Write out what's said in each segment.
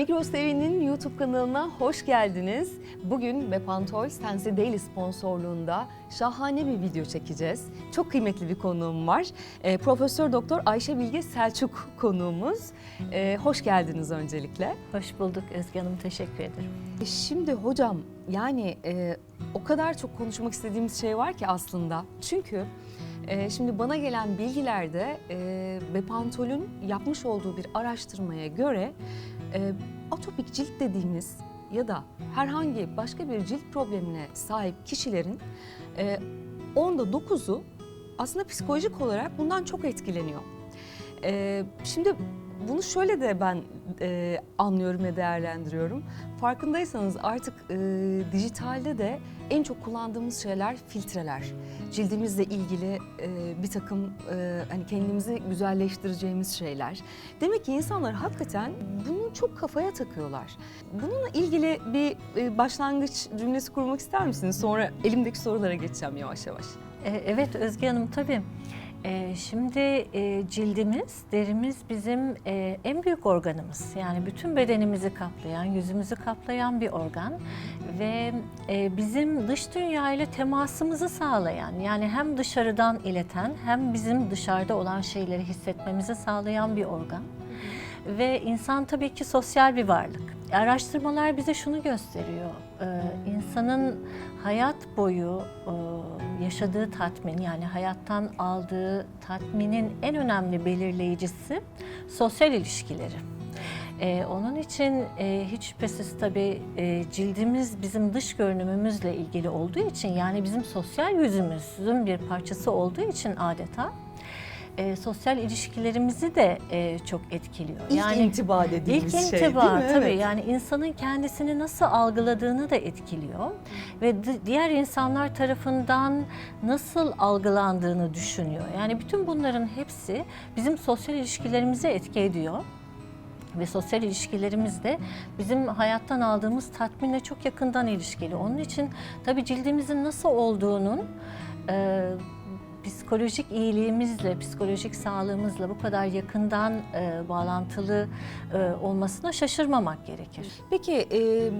Migros TV'nin YouTube kanalına hoş geldiniz. Bugün Bepantol Sensi Daily sponsorluğunda şahane bir video çekeceğiz. Çok kıymetli bir konuğum var. Ee, Profesör Doktor Ayşe Bilge Selçuk konuğumuz. Ee, hoş geldiniz öncelikle. Hoş bulduk Özge Hanım, teşekkür ederim. E, Şimdi hocam yani e, o kadar çok konuşmak istediğimiz şey var ki aslında. Çünkü e, şimdi bana gelen bilgilerde e, Bepantol'ün yapmış olduğu bir araştırmaya göre e, atopik cilt dediğimiz ya da herhangi başka bir cilt problemine sahip kişilerin e, onda 9'u aslında psikolojik olarak bundan çok etkileniyor. E, şimdi bunu şöyle de ben e, anlıyorum ve değerlendiriyorum. Farkındaysanız artık e, dijitalde de en çok kullandığımız şeyler filtreler. Cildimizle ilgili e, bir takım e, hani kendimizi güzelleştireceğimiz şeyler. Demek ki insanlar hakikaten bunu çok kafaya takıyorlar. Bununla ilgili bir e, başlangıç cümlesi kurmak ister misiniz? Sonra elimdeki sorulara geçeceğim yavaş yavaş. E, Evet Özge Hanım tabii. E, Şimdi e, cildimiz, derimiz bizim e, en büyük organımız. Yani bütün bedenimizi kaplayan, yüzümüzü kaplayan bir organ ve e, bizim dış dünya ile temasımızı sağlayan, yani hem dışarıdan ileten hem bizim dışarıda olan şeyleri hissetmemizi sağlayan bir organ. Ve insan tabii ki sosyal bir varlık. Araştırmalar bize şunu gösteriyor. Ee, insanın hayat boyu e, yaşadığı tatmin yani hayattan aldığı tatminin en önemli belirleyicisi sosyal ilişkileri. Ee, onun için e, hiç şüphesiz tabii e, cildimiz bizim dış görünümümüzle ilgili olduğu için yani bizim sosyal yüzümüzün bir parçası olduğu için adeta e, sosyal ilişkilerimizi de e, çok etkiliyor. İlk intiba dediğimiz İlk şey intiba değil mi? tabii Evet. yani insanın kendisini nasıl algıladığını da etkiliyor ve di- diğer insanlar tarafından nasıl algılandığını düşünüyor. Yani bütün bunların hepsi bizim sosyal ilişkilerimize etki ediyor. Ve sosyal ilişkilerimiz de bizim hayattan aldığımız tatminle çok yakından ilişkili. Onun için tabii cildimizin nasıl olduğunun e, psikolojik iyiliğimizle, psikolojik sağlığımızla bu kadar yakından e, bağlantılı e, olmasına şaşırmamak gerekir. Peki e,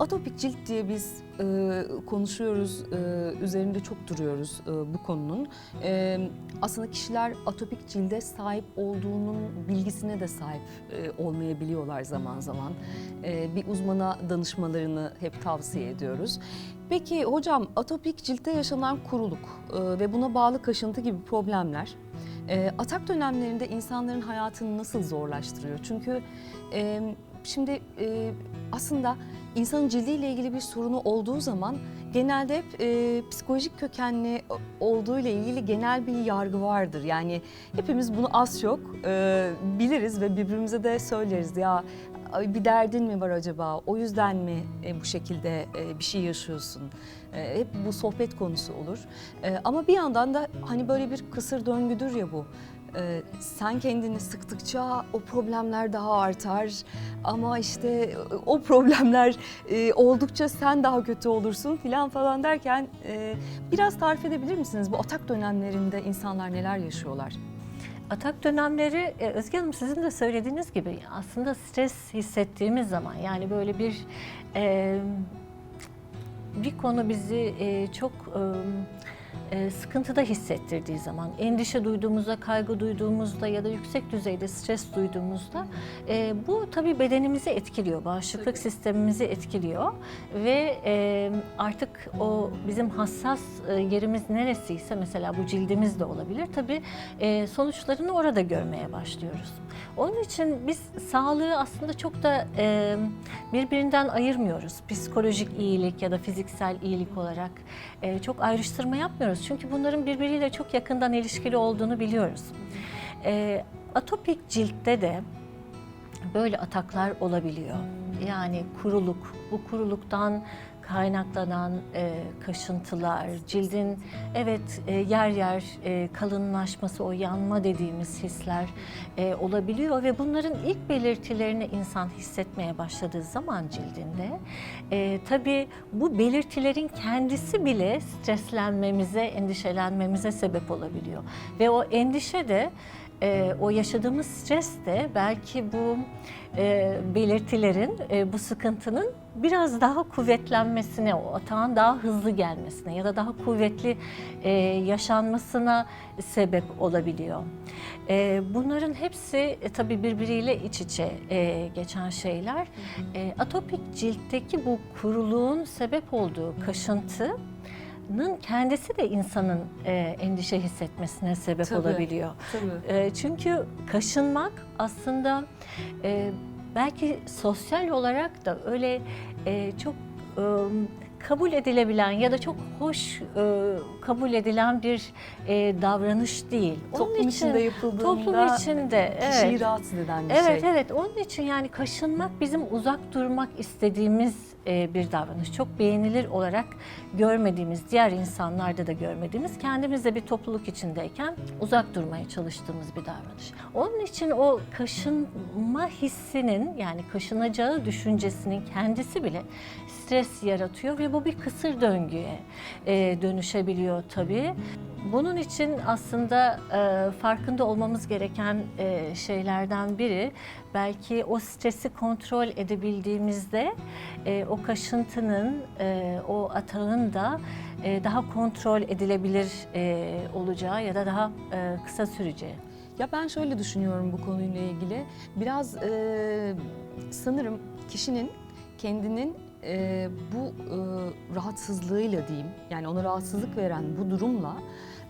atopik cilt diye biz e, konuşuyoruz, e, üzerinde çok duruyoruz e, bu konunun. E, aslında kişiler atopik cilde sahip olduğunun bilgisine de sahip e, olmayabiliyorlar zaman zaman. E, bir uzmana danışmalarını hep tavsiye ediyoruz. Peki hocam atopik ciltte yaşanan kuruluk e, ve buna bağlı kaşıntı gibi problemler e, atak dönemlerinde insanların hayatını nasıl zorlaştırıyor? Çünkü e, şimdi e, aslında insanın cildiyle ilgili bir sorunu olduğu zaman genelde hep e, psikolojik kökenli olduğu ile ilgili genel bir yargı vardır. Yani hepimiz bunu az çok e, biliriz ve birbirimize de söyleriz ya "Ay, bir derdin mi var acaba? O yüzden mi e, bu şekilde e, bir şey yaşıyorsun? E, hep bu sohbet konusu olur. E, ama bir yandan da hani böyle bir kısır döngüdür ya bu. E, sen kendini sıktıkça o problemler daha artar ama işte e, o problemler e, oldukça sen daha kötü olursun filan falan derken e, biraz tarif edebilir misiniz bu atak dönemlerinde insanlar neler yaşıyorlar? Atak dönemleri e, Özge Hanım sizin de söylediğiniz gibi aslında stres hissettiğimiz zaman yani böyle bir e, bir konu bizi e, çok e, e, sıkıntıda hissettirdiği zaman, endişe duyduğumuzda, kaygı duyduğumuzda ya da yüksek düzeyde stres duyduğumuzda e, bu tabii bedenimizi etkiliyor, bağışıklık sistemimizi etkiliyor ve e, artık o bizim hassas e, yerimiz neresiyse mesela bu cildimiz de olabilir tabii e, sonuçlarını orada görmeye başlıyoruz. Onun için biz sağlığı aslında çok da e, birbirinden ayırmıyoruz. Psikolojik iyilik ya da fiziksel iyilik olarak e, çok ayrıştırma yapmıyoruz. Çünkü bunların birbiriyle çok yakından ilişkili olduğunu biliyoruz. E, atopik ciltte de böyle ataklar olabiliyor. Yani kuruluk, bu kuruluktan kaynaklanan e, kaşıntılar, cildin evet e, yer yer e, kalınlaşması, o yanma dediğimiz hisler e, olabiliyor ve bunların ilk belirtilerini insan hissetmeye başladığı zaman cildinde e, tabii bu belirtilerin kendisi bile streslenmemize, endişelenmemize sebep olabiliyor ve o endişe de e, o yaşadığımız stres de belki bu e, belirtilerin, e, bu sıkıntının biraz daha kuvvetlenmesine, o atağın daha hızlı gelmesine ya da daha kuvvetli e, yaşanmasına sebep olabiliyor. E, bunların hepsi e, tabii birbiriyle iç içe e, geçen şeyler. E, atopik ciltteki bu kuruluğun sebep olduğu kaşıntının kendisi de insanın e, endişe hissetmesine sebep Tabii. olabiliyor. Tabii. E, çünkü kaşınmak aslında e, belki sosyal olarak da öyle e, çok e, kabul edilebilen ya da çok hoş e, kabul edilen bir e, davranış değil. Toplum içinde yapıldığında toplum içinde kişiyi evet. rahatsız eden bir Evet şey. evet onun için yani kaşınmak bizim uzak durmak istediğimiz e, bir davranış. Çok beğenilir olarak görmediğimiz, diğer insanlarda da görmediğimiz, kendimiz de bir topluluk içindeyken uzak durmaya çalıştığımız bir davranış. Onun için o kaşınma hissinin yani kaşınacağı düşüncesinin kendisi bile stres yaratıyor ve bu bir kısır döngüye e, dönüşebiliyor tabii. Bunun için aslında e, farkında olmamız gereken e, şeylerden biri belki o stresi kontrol edebildiğimizde e, o kaşıntının, e, o atağın da e, daha kontrol edilebilir e, olacağı ya da daha e, kısa süreceği. Ya ben şöyle düşünüyorum bu konuyla ilgili. Biraz e, sanırım kişinin kendinin e, bu e, rahatsızlığıyla diyeyim, yani ona rahatsızlık veren bu durumla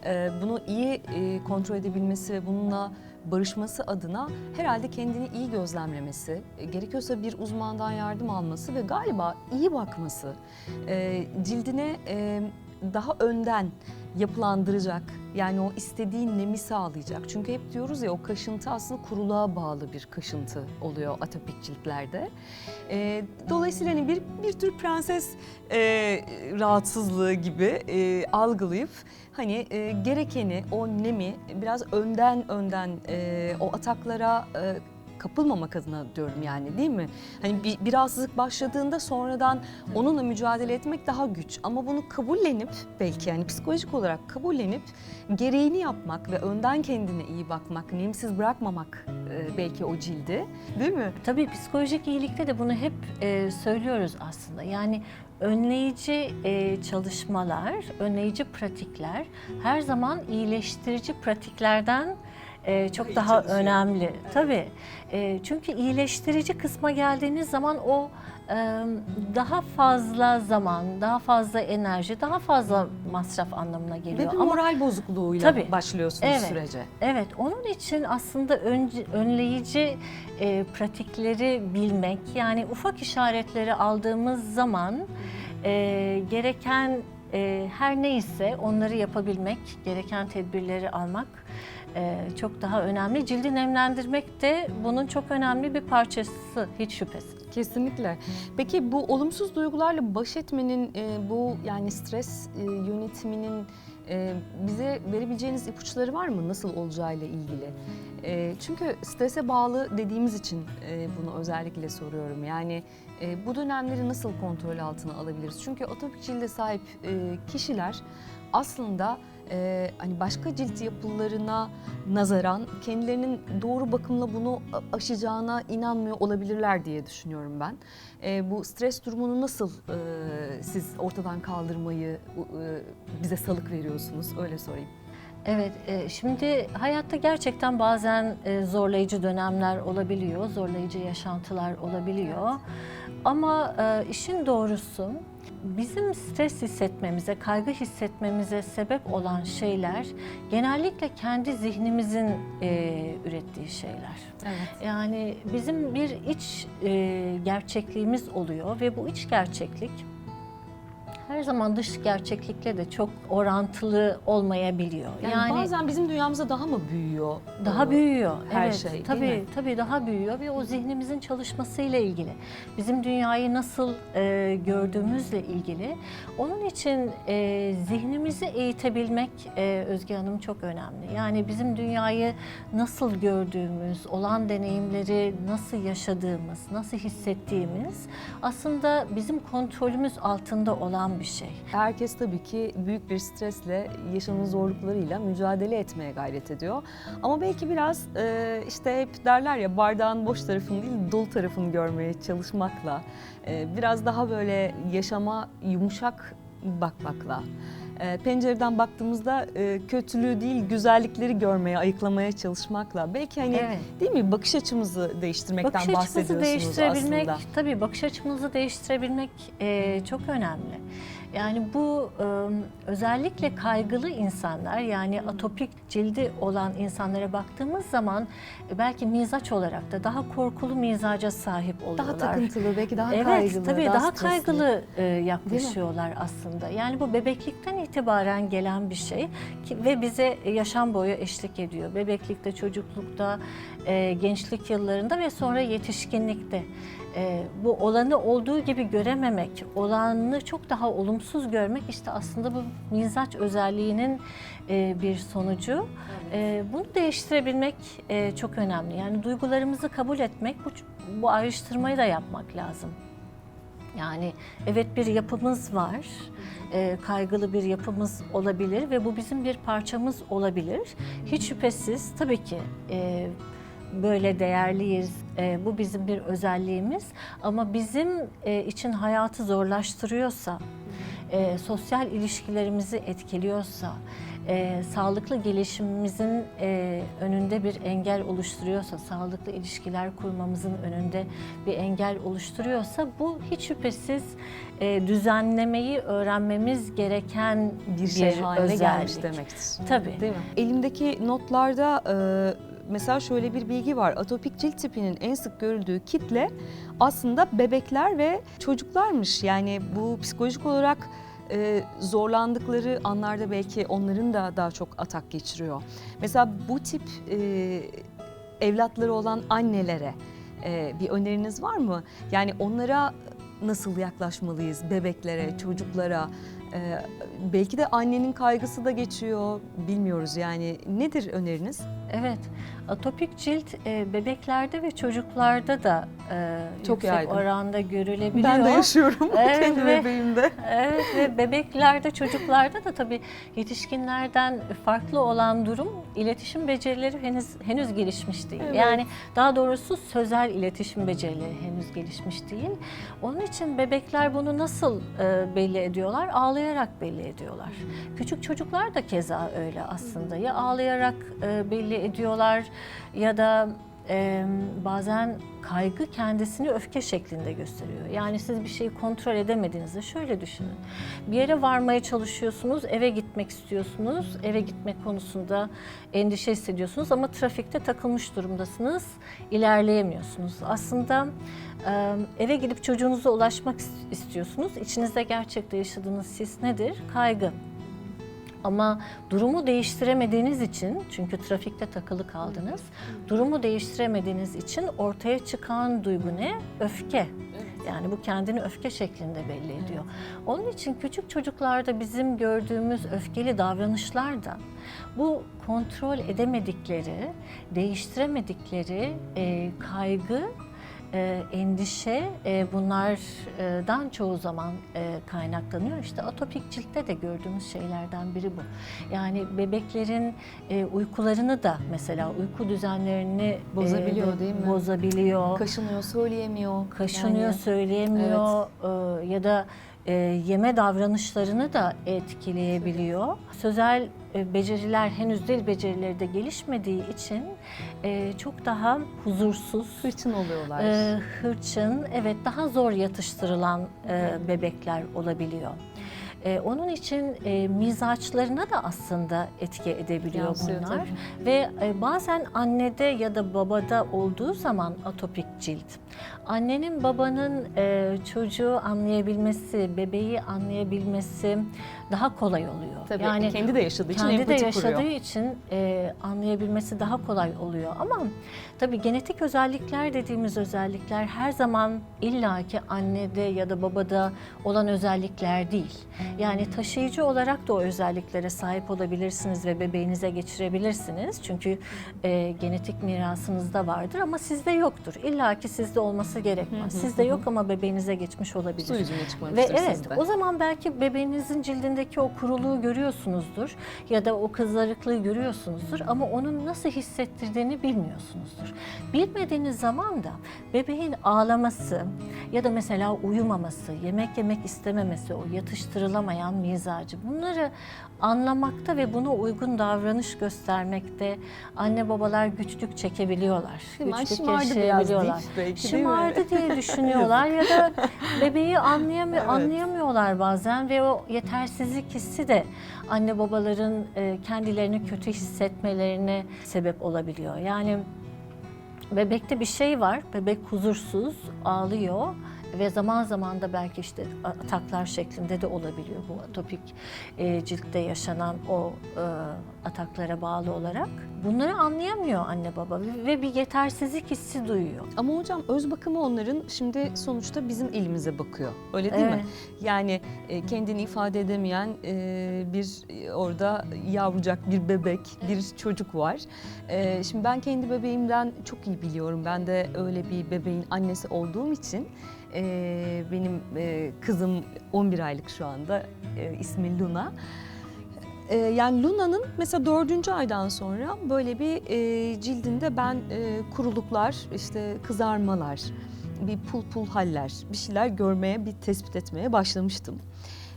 e, bunu iyi e, kontrol edebilmesi ve bununla barışması adına herhalde kendini iyi gözlemlemesi, e, gerekiyorsa bir uzmandan yardım alması ve galiba iyi bakması, e, cildine e, daha önden yapılandıracak. Yani o istediğin nemi sağlayacak. Çünkü hep diyoruz ya o kaşıntı aslında kuruluğa bağlı bir kaşıntı oluyor atopik ciltlerde. Ee, dolayısıyla hani bir bir tür prenses e, rahatsızlığı gibi e, algılayıp hani e, gerekeni o nemi biraz önden önden e, o ataklara e, kapılmamak adına diyorum yani değil mi? Hani bir, bir rahatsızlık başladığında sonradan onunla mücadele etmek daha güç. Ama bunu kabullenip belki yani psikolojik olarak kabullenip gereğini yapmak ve önden kendine iyi bakmak, nemsiz bırakmamak e, belki o cildi değil mi? Tabii psikolojik iyilikte de bunu hep e, söylüyoruz aslında. Yani önleyici e, çalışmalar, önleyici pratikler her zaman iyileştirici pratiklerden e, çok iyi daha çalışıyor. önemli. Tabii. E, çünkü iyileştirici kısma geldiğiniz zaman o e, daha fazla zaman, daha fazla enerji, daha fazla masraf anlamına Ve geliyor. bir Ama moral bozukluğuyla Tabii. başlıyorsunuz Evet. sürece. Evet, onun için aslında önce, önleyici e, pratikleri bilmek, yani ufak işaretleri aldığımız zaman e, gereken e, her neyse onları yapabilmek, gereken tedbirleri almak çok daha önemli. Cildi nemlendirmek de bunun çok önemli bir parçası hiç şüphesiz. Kesinlikle. Peki bu olumsuz duygularla baş etmenin e, bu yani stres e, yönetiminin e, bize verebileceğiniz ipuçları var mı nasıl olacağıyla ilgili? Çünkü strese bağlı dediğimiz için bunu özellikle soruyorum. Yani bu dönemleri nasıl kontrol altına alabiliriz? Çünkü atopik cilde sahip kişiler aslında e, hani başka cilt yapılarına nazaran kendilerinin doğru bakımla bunu aşacağına inanmıyor olabilirler diye düşünüyorum ben. E, bu stres durumunu nasıl e, siz ortadan kaldırmayı e, bize salık veriyorsunuz öyle sorayım. Evet, e, şimdi hayatta gerçekten bazen e, zorlayıcı dönemler olabiliyor, zorlayıcı yaşantılar olabiliyor. Ama e, işin doğrusu bizim stres hissetmemize, kaygı hissetmemize sebep olan şeyler genellikle kendi zihnimizin e, ürettiği şeyler. Evet. Yani bizim bir iç e, gerçekliğimiz oluyor ve bu iç gerçeklik her zaman dış gerçeklikle de çok orantılı olmayabiliyor. Yani, bazen bizim dünyamıza daha mı büyüyor? daha büyüyor. her evet, şey, tabii tabii daha büyüyor ve o zihnimizin çalışmasıyla ilgili. Bizim dünyayı nasıl e, gördüğümüzle ilgili. Onun için e, zihnimizi eğitebilmek e, Özge Hanım çok önemli. Yani bizim dünyayı nasıl gördüğümüz, olan deneyimleri nasıl yaşadığımız, nasıl hissettiğimiz aslında bizim kontrolümüz altında olan bir bir şey. Herkes tabii ki büyük bir stresle, yaşamın zorluklarıyla mücadele etmeye gayret ediyor. Ama belki biraz e, işte hep derler ya bardağın boş tarafını değil dolu tarafını görmeye çalışmakla, e, biraz daha böyle yaşama yumuşak bakmakla, e, pencereden baktığımızda e, kötülüğü değil güzellikleri görmeye, ayıklamaya çalışmakla belki hani Evet. değil mi bakış açımızı değiştirmekten Bakış açımızı bahsediyorsunuz değiştirebilmek, aslında. tabii bakış açımızı değiştirebilmek e, çok önemli. Yani bu e, özellikle kaygılı insanlar yani atopik cildi olan insanlara baktığımız zaman e, belki mizaç olarak da daha korkulu mizaca sahip oluyorlar. Daha takıntılı, belki daha evet, kaygılı, tabii daha, stresli. kaygılı e, yaklaşıyorlar aslında. Yani bu bebeklikten itibaren gelen bir şey ki, ve bize yaşam boyu eşlik ediyor. Bebeklikte, çocuklukta, e, gençlik yıllarında ve sonra yetişkinlikte. Bu olanı olduğu gibi görememek, olanı çok daha olumsuz görmek işte aslında bu mizaç özelliğinin e, bir sonucu. E, bunu değiştirebilmek e, çok önemli. Yani duygularımızı kabul etmek, bu, bu ayrıştırmayı da yapmak lazım. Yani evet bir yapımız var, e, kaygılı bir yapımız olabilir ve bu bizim bir parçamız olabilir. Hiç şüphesiz tabii ki e, böyle değerliyiz, e, bu bizim bir özelliğimiz ama bizim e, için hayatı zorlaştırıyorsa, e, sosyal ilişkilerimizi etkiliyorsa, e, sağlıklı gelişimimizin e, önünde bir engel oluşturuyorsa, sağlıklı ilişkiler kurmamızın önünde bir engel oluşturuyorsa bu hiç şüphesiz e, düzenlemeyi öğrenmemiz gereken bir şey haline özellik. gelmiş demektir. Tabii. Değil mi? Elimdeki notlarda e, mesela şöyle bir bilgi var. Atopik cilt tipinin en sık görüldüğü kitle aslında bebekler ve çocuklarmış. Yani bu psikolojik olarak e, zorlandıkları anlarda belki onların da daha çok atak geçiriyor. Mesela bu tip e, evlatları olan annelere e, bir öneriniz var mı? Yani onlara nasıl yaklaşmalıyız bebeklere, çocuklara? E, belki de annenin kaygısı da geçiyor, bilmiyoruz yani. Nedir öneriniz? Evet, atopik cilt e, bebeklerde ve çocuklarda da e, Çok yüksek yaygın. oranda görülebiliyor. Ben de yaşıyorum Evet kendi ve- bebeğimde. Evet ve bebeklerde, çocuklarda da tabii yetişkinlerden farklı olan durum iletişim becerileri henüz henüz gelişmiş değil. Evet. Yani daha doğrusu sözel iletişim becerileri henüz gelişmiş değil. Onun için bebekler bunu nasıl e, belli ediyorlar? Ağlayarak belli ediyorlar. Küçük çocuklar da keza öyle aslında. Ya ağlayarak e, belli ediyorlar ya da e, bazen kaygı kendisini öfke şeklinde gösteriyor. Yani siz bir şeyi kontrol edemediğinizde şöyle düşünün. Bir yere varmaya çalışıyorsunuz, eve gitmek istiyorsunuz. Eve gitmek konusunda endişe hissediyorsunuz ama trafikte takılmış durumdasınız, ilerleyemiyorsunuz. Aslında eve gidip çocuğunuza ulaşmak is- istiyorsunuz. İçinizde gerçekte yaşadığınız his nedir? Kaygı. Ama durumu değiştiremediğiniz için, çünkü trafikte takılı kaldınız, durumu değiştiremediğiniz için ortaya çıkan duygu ne? Öfke. Yani bu kendini öfke şeklinde belli ediyor. Onun için küçük çocuklarda bizim gördüğümüz öfkeli davranışlar da bu kontrol edemedikleri, değiştiremedikleri e, kaygı, e, endişe e, bunlardan çoğu zaman e, kaynaklanıyor. İşte atopik ciltte de gördüğümüz şeylerden biri bu. Yani bebeklerin e, uykularını da mesela uyku düzenlerini e, Bozabiliyor değil mi? Bozabiliyor Kaşınıyor, söyleyemiyor. kaşınıyor, Yani söyleyemiyor e, ya da e, yeme davranışlarını da etkileyebiliyor. Sözel e, beceriler henüz dil becerileri de gelişmediği için e, çok daha huzursuz, hırçın oluyorlar. e, hırçın, evet daha zor yatıştırılan e, bebekler olabiliyor. E, onun için e, mizaçlarına da aslında etki edebiliyor Yansıyor bunlar. tabii. Ve e, bazen annede ya da babada olduğu zaman atopik cilt, annenin babanın e, çocuğu anlayabilmesi, bebeği anlayabilmesi daha kolay oluyor. Tabii yani kendi de yaşadığı için kendi de yaşadığı kuruyor. için e, anlayabilmesi daha kolay oluyor. Ama tabii genetik özellikler dediğimiz özellikler her zaman illaki annede ya da babada olan özellikler değil. Yani taşıyıcı olarak da o özelliklere sahip olabilirsiniz ve bebeğinize geçirebilirsiniz. Çünkü e, genetik mirasınızda vardır ama sizde yoktur. İlla ki sizde olması gerekmez. Sizde yok ama bebeğinize geçmiş olabilir. Su yüzüne Ve çıkmamıştır evet sizde. o zaman belki bebeğinizin cildindeki o kuruluğu görüyorsunuzdur ya da o kızarıklığı görüyorsunuzdur ama onun nasıl hissettirdiğini bilmiyorsunuzdur. Bilmediğiniz zaman da bebeğin ağlaması ya da mesela uyumaması, yemek yemek istememesi, o yatıştırılamayan mizacı bunları anlamakta ve buna uygun davranış göstermekte anne babalar güçlük çekebiliyorlar. Hemen güçlük şımardı biraz yaşayabiliyorlar. deyip belki? Şımardı diye düşünüyorlar ya da bebeği anlayamıyor, Evet. anlayamıyorlar bazen ve o yetersizlik hissi de anne babaların e, kendilerini kötü hissetmelerine sebep olabiliyor. Yani bebekte bir şey var, bebek huzursuz, ağlıyor ve zaman zaman da belki işte ataklar şeklinde de olabiliyor bu atopik e, ciltte yaşanan o e, ataklara bağlı olarak. Bunları anlayamıyor anne baba ve bir yetersizlik hissi duyuyor. Ama hocam öz bakımı onların şimdi sonuçta bizim elimize bakıyor. Öyle değil mi? Evet. Yani e, kendini ifade edemeyen e, bir e, orada yavrucak bir bebek, bir çocuk var. E, şimdi ben kendi bebeğimden çok iyi biliyorum. Ben de öyle bir bebeğin annesi olduğum için e, benim e, kızım 11 aylık şu anda. E, ismi Luna. E, yani Luna'nın mesela dördüncü aydan sonra böyle bir e, cildinde ben e, kuruluklar, işte kızarmalar, bir pul pul haller, bir şeyler görmeye, bir tespit etmeye başlamıştım.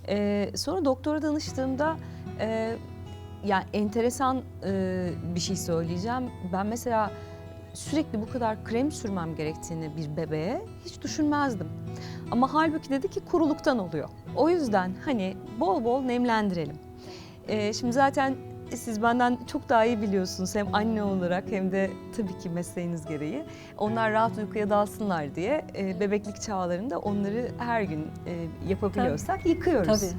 E, sonra doktora danıştığımda e, yani enteresan e, bir şey söyleyeceğim. Ben mesela sürekli bu kadar krem sürmem gerektiğini bir bebeğe hiç düşünmezdim. Ama halbuki dedi ki kuruluktan oluyor. O yüzden hani bol bol nemlendirelim. Ee, şimdi zaten siz benden çok daha iyi biliyorsunuz hem anne olarak hem de tabii ki mesleğiniz gereği. Onlar rahat uykuya dalsınlar diye e, bebeklik çağlarında onları her gün e, yapabiliyorsak yıkıyoruz. Tabii.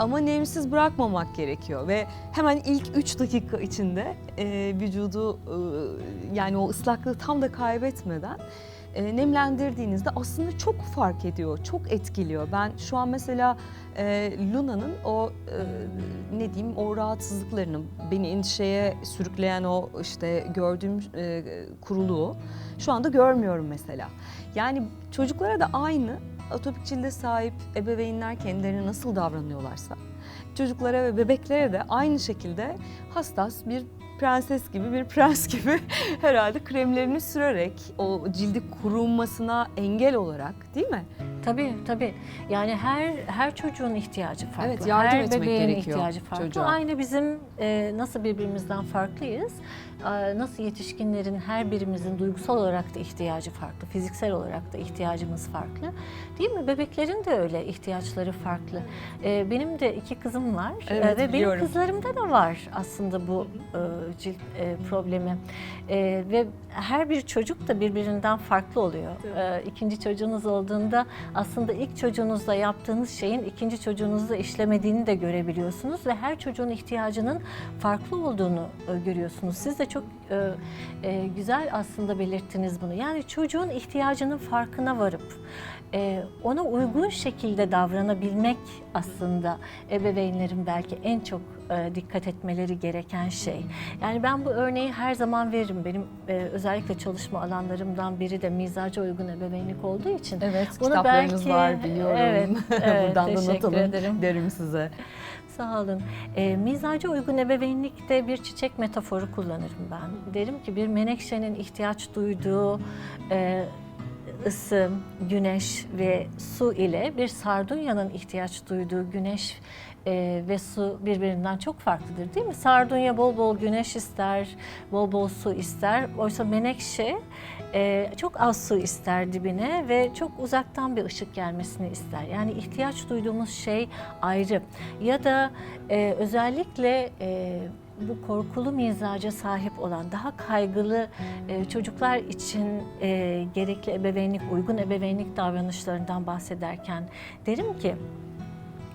Ama nemsiz bırakmamak gerekiyor ve hemen ilk 3 dakika içinde e, vücudu e, yani o ıslaklığı tam da kaybetmeden e, nemlendirdiğinizde aslında çok fark ediyor, çok etkiliyor. Ben şu an mesela e, Luna'nın o e, ne diyeyim o rahatsızlıklarını beni endişeye sürükleyen o işte gördüğüm e, kuruluğu şu anda görmüyorum mesela. Yani çocuklara da aynı atopik cilde sahip ebeveynler kendilerine nasıl davranıyorlarsa çocuklara ve bebeklere de aynı şekilde hassas bir prenses gibi bir prens gibi herhalde kremlerini sürerek o cildi kurunmasına engel olarak değil mi? Tabii tabii. Yani her her çocuğun ihtiyacı farklı. Evet, yardım her etmek bebeğin gerekiyor ihtiyacı farklı. çocuğa. Aynı bizim e, nasıl birbirimizden farklıyız. Nasıl yetişkinlerin her birimizin duygusal olarak da ihtiyacı farklı, fiziksel olarak da ihtiyacımız farklı. Değil mi? Bebeklerin de öyle ihtiyaçları farklı. E, benim de iki kızım var E, Evet, ve biliyorum. benim kızlarımda da var aslında bu e, cilt e, problemi. E, ve her bir çocuk da birbirinden farklı oluyor. İkinci çocuğunuz olduğunda aslında ilk çocuğunuzda yaptığınız şeyin ikinci çocuğunuzda işlemediğini de görebiliyorsunuz ve her çocuğun ihtiyacının farklı olduğunu e, görüyorsunuz. Siz de çok e, e, güzel aslında belirttiniz bunu. Yani çocuğun ihtiyacının farkına varıp e, ona uygun şekilde davranabilmek aslında ebeveynlerin belki en çok e, dikkat etmeleri gereken şey. Yani ben bu örneği her zaman veririm. Benim e, özellikle çalışma alanlarımdan biri de mizaca uygun ebeveynlik olduğu için Evet Bunu kitaplarınız belki- var biliyorum. Evet, evet, Buradan da not teşekkür alın ederim. derim size. Sağ olun. E, mizaca uygun ebeveynlikte bir çiçek metaforu kullanırım ben. Derim ki bir menekşenin ihtiyaç duyduğu e, ısı, güneş ve su ile bir sardunyanın ihtiyaç duyduğu güneş e, ve su birbirinden çok farklıdır değil mi? Sardunya bol bol güneş ister, bol bol su ister. Oysa menekşe e, çok az su ister dibine ve çok uzaktan bir ışık gelmesini ister. Yani ihtiyaç duyduğumuz şey ayrı. Ya da e, özellikle e, bu korkulu mizaca sahip olan daha kaygılı e, çocuklar için e, gerekli ebeveynlik, uygun ebeveynlik davranışlarından bahsederken derim ki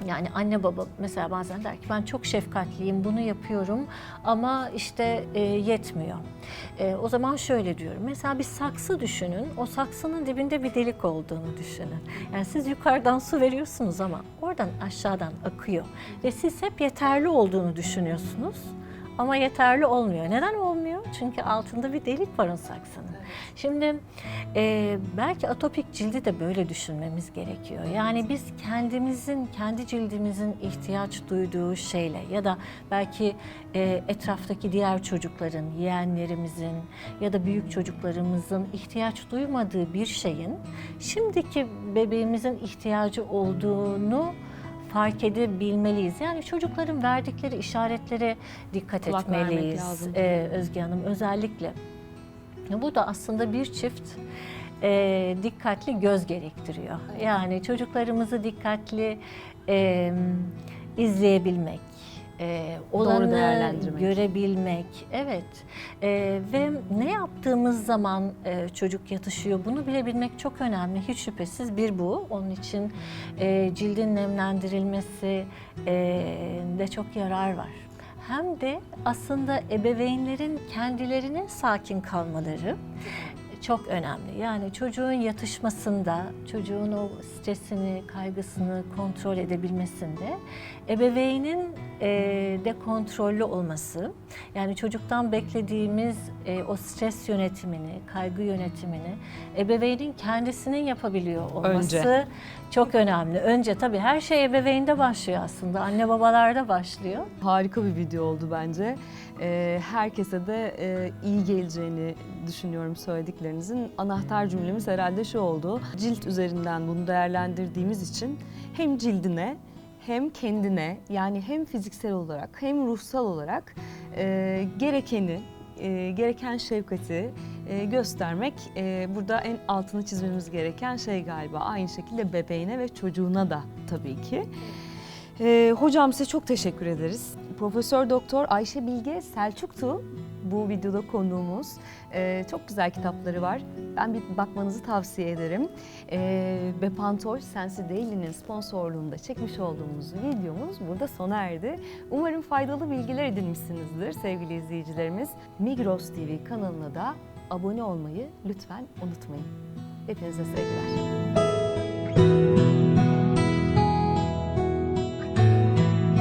Yani anne baba mesela bazen der ki ben çok şefkatliyim, bunu yapıyorum ama işte e, yetmiyor. E, o zaman şöyle diyorum. Mesela bir saksı düşünün. O saksının dibinde bir delik olduğunu düşünün. Yani siz yukarıdan su veriyorsunuz ama oradan aşağıdan akıyor. Ve siz hep yeterli olduğunu düşünüyorsunuz. Ama yeterli olmuyor. Neden olmuyor? Çünkü altında bir delik var o saksının. Şimdi e, belki atopik cildi de böyle düşünmemiz gerekiyor. Yani biz kendimizin, kendi cildimizin ihtiyaç duyduğu şeyle ya da belki e, etraftaki diğer çocukların, yeğenlerimizin ya da büyük çocuklarımızın ihtiyaç duymadığı bir şeyin şimdiki bebeğimizin ihtiyacı olduğunu fark edebilmeliyiz. Yani çocukların verdikleri işaretlere dikkat Kulak etmeliyiz. lazım. Ee, Özge Hanım özellikle. Bu da aslında bir çift e, dikkatli göz gerektiriyor. Yani çocuklarımızı dikkatli e, izleyebilmek, e, olanı görebilmek, evet. E, ve ne yaptığımız zaman e, çocuk yatışıyor bunu bilebilmek çok önemli. Hiç şüphesiz bir bu. Onun için e, cildin nemlendirilmesi e, de çok yarar var. Hem de aslında ebeveynlerin kendilerinin sakin kalmaları çok önemli. Yani çocuğun yatışmasında, çocuğun o stresini, kaygısını kontrol edebilmesinde ebeveynin e, de kontrollü olması, yani çocuktan beklediğimiz e, o stres yönetimini, kaygı yönetimini ebeveynin kendisinin yapabiliyor olması Önce. çok önemli. Önce tabii her şey ebeveynde başlıyor aslında, anne babalarda başlıyor. Harika bir video oldu bence. Ee, herkese de e, iyi geleceğini düşünüyorum söylediklerinizin. Anahtar cümlemiz herhalde şu oldu. Cilt üzerinden bunu değerlendirdiğimiz için hem cildine hem kendine yani hem fiziksel olarak hem ruhsal olarak e, gerekeni, e, gereken şefkati e, göstermek e, burada en altını çizmemiz gereken şey galiba. Aynı şekilde bebeğine ve çocuğuna da tabii ki. Ee, hocam size çok teşekkür ederiz. Profesör Doktor Ayşe Bilge Selçuktu bu videoda konuğumuz. Ee, çok güzel kitapları var. Ben bir bakmanızı tavsiye ederim. Ee, Bepantol Sensi Daily'nin sponsorluğunda çekmiş olduğumuz videomuz burada sona erdi. Umarım faydalı bilgiler edinmişsinizdir sevgili izleyicilerimiz. Migros TV kanalına da abone olmayı lütfen unutmayın. Hepinize sevgiler.